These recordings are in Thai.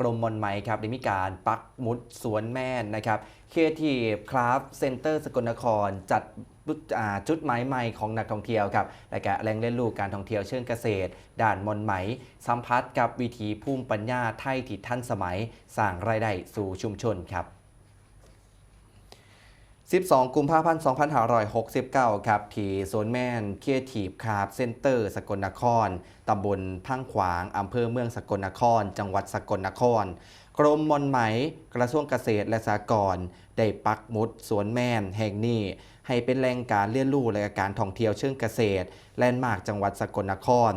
กรมมอนไหมครับได้มีการปักมุดสวนแม่นนะครับเคทีคราฟเซ็นเตอร์สกลนคร จัดจุดหมายใหม่ของนักท่องเที่ยวครับและก็แหล่งเรียนรู้การท่องเที่ยวเชิงเกษตร ด่านมอนไหม สัมผัสกับวิถีภูมิปัญญาไทยที่ทันสมัยสร้างรายได้สู่ชุมชนครับ 12 กุมภาพันธ์2569 ครับ ที่โซนแม่นเคียทีฟคาร์บเซ็นเตอร์ สกลนคร ตำบลพังขวาง อำเภอเมืองสกลนคร จังหวัดสกลนคร กรมมอนไหม กระทรวงเกษตรและสหกรณ์ได้ปักมุดสวนแม่นแห่งนี้ ให้เป็นแหล่งการเรียนรู้และการท่องเที่ยวเชิงเกษตร แลนด์มาร์กจังหวัดสกลนคร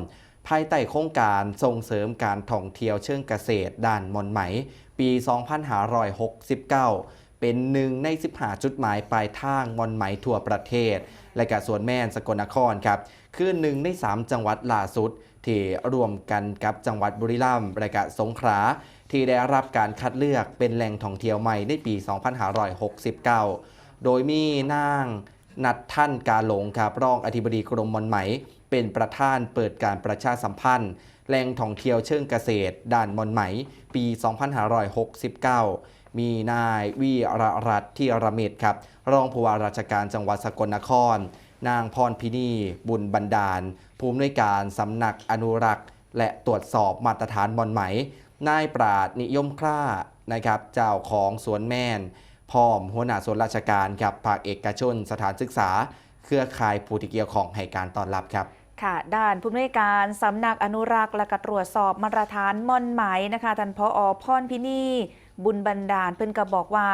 ภายใต้โครงการส่งเสริมการท่องเที่ยวเชิงเกษตร ด้านมอนไหม ปี 2569 เป็นหนึ่งใน 15 จุดหมายปลายทางมอนไหมทั่วประเทศ และกะสวนแม่นสกลนครครับคือหนึ่งใน 3 จังหวัดล่าสุด ที่รวมกันกับจังหวัดบุรีรัมย์และกะสงขลาที่ได้รับการคัดเลือกเป็นแหล่งท่องเที่ยวใหม่ในปี 2569 โดยมีนางนัดท่านกาหลงครับรองอธิบดีกรมมอนไหม เป็นประธานเปิดการประชาสัมพันธ์แหล่งท่องเที่ยวเชิงเกษตร ด่านมอนไหม ปี 2569 มีนายวีรรัตน์ที่ระเมศครับ รองผู้ว่าราชการจังหวัดสกลนคร นางพรพินีบุญบันดาล ผู้อำนวยการสำนักอนุรักษ์ และตรวจสอบมาตรฐานมอนไหม นายปราดนิยมคร่านะครับ เจ้าของสวนแม่นพร้อมหัวหน้าส่วนราชการครับภาคเอกชน สถานศึกษา เครือข่ายผู้ที่เกี่ยวข้องให้การต้อนรับครับค่ะด้านผู้อำนวยการสำนักอนุรักษ์และกตรวจสอบมาตรฐานม่อนไหมนะคะท่านพออพรพินีบุญบันดาลเพิ่นก็บอกว่า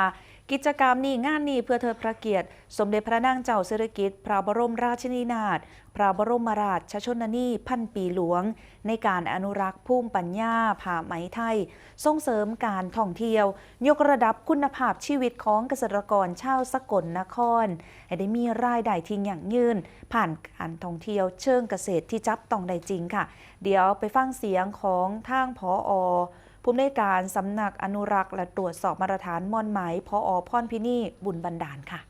กิจกรรมนี้งานนี้เพื่อเทิดพระเกียรติ สมเด็จพระนางเจ้าสิริกิติ์พระบรมราชินีนาถพระบรมราชชนนีพันปีหลวง ในการอนุรักษ์ภูมิปัญญาผ้าไหมไทย ส่งเสริมการท่องเที่ยว ยกระดับคุณภาพชีวิตของเกษตรกรชาวสกลนคร ให้ได้มีรายได้ที่ยั่งยืน ผ่านการท่องเที่ยวเชิงเกษตรที่จับต้องได้จริงค่ะ เดี๋ยวไปฟังเสียงของทางพออ ผู้อำนวยการสำนักอนุรักษ์และตรวจสอบมาตรฐานม่อนไหมพออพรพินีบุญบันดาลค่ะ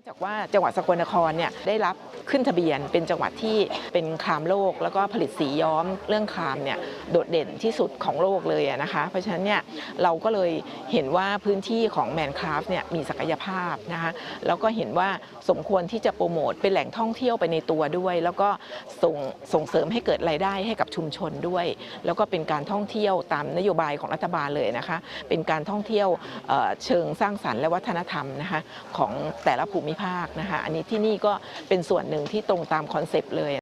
องจากว่าจังหวัดสกลนครเนี่ยได้รับขึ้นทะเบียนเป็นจังหวัดที่เป็นครามโลก แล้วก็ผลิตสีย้อมเรื่องครามเนี่ยโดดเด่นที่สุดของโลกเลยนะคะเพราะฉะนั้นเนี่ยเราก็เลยเห็นว่าพื้นที่ของแมนคราฟเนี่ยมีศักยภาพนะคะแล้วก็เห็นว่าสมควรที่จะโปรโมทเป็นแหล่งท่องเที่ยวไปในตัวด้วย แล้วก็ส่งส่งเสริมให้เกิดรายได้ให้กับชุมชนด้วย แล้วก็เป็นการท่องเที่ยวตามนโยบายของรัฐบาลเลยนะคะเป็นการท่องเที่ยวเเชิงสร้างสรรค์และวัฒนธรรมนะคะของแต่ละภูมิมิภาคนะคะ อันนี้ที่นี่ก็เป็นส่วนหนึ่งที่ตรงตามคอนเซปต์เลย